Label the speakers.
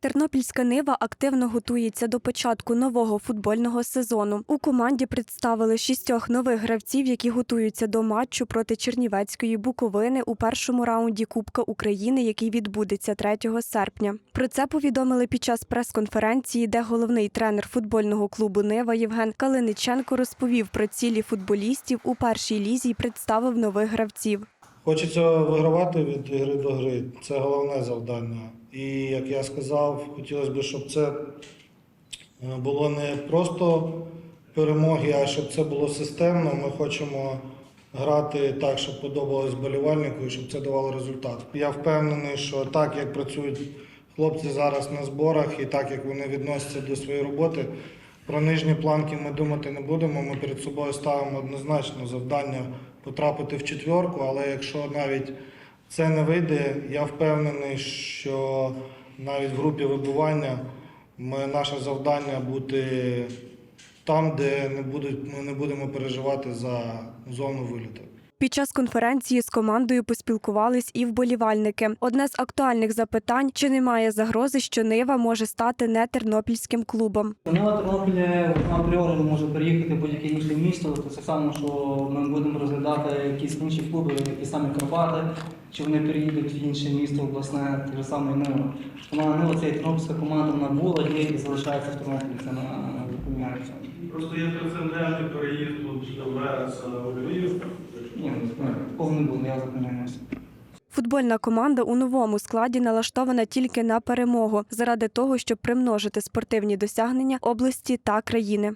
Speaker 1: Тернопільська Нива активно готується до початку нового футбольного сезону. У команді представили шістьох нових гравців, які готуються до матчу проти Чернівецької Буковини у першому раунді Кубка України, який відбудеться 3 серпня. Про це повідомили під час прес-конференції, де головний тренер футбольного клубу Нива Євген Калиниченко розповів про цілі футболістів у першій лізі і представив нових гравців.
Speaker 2: Хочеться вигравати від гри до гри. Це головне завдання. І як я сказав, хотілося б, щоб це е, було не просто перемоги, а щоб це було системно. Ми хочемо грати так, щоб подобалось болівальнику і щоб це давало результат. Я впевнений, що так, як працюють хлопці зараз на зборах, і так як вони відносяться до своєї роботи, про нижні планки ми думати не будемо. Ми перед собою ставимо однозначно завдання потрапити в четвірку, але якщо навіть це не вийде, я впевнений, що навіть в групі вибування ми, наше завдання бути там, де не будуть, ми не будемо переживати за зону виліту.
Speaker 1: Під час конференції з командою поспілкувались і вболівальники. Одне з актуальних запитань: чи немає загрози, що Нива може стати не тернопільським клубом?
Speaker 3: Нова Тернопіль апріорі може переїхати будь-яке інше місто. Тобто це саме, що ми будемо розглядати якісь інші клуби, які самі Карпати, чи вони переїдуть в інше місто обласне, те ж саме Нива. Вона Нива це тернопільська команда, вона була, є і залишається в Тернополі. Це на поміняється.
Speaker 4: Просто є прецеденти переїзду до Вереса у Львів.
Speaker 3: Ні, повний був, я запевняюся.
Speaker 1: Футбольна команда у новому складі налаштована тільки на перемогу заради того, щоб примножити спортивні досягнення області та країни.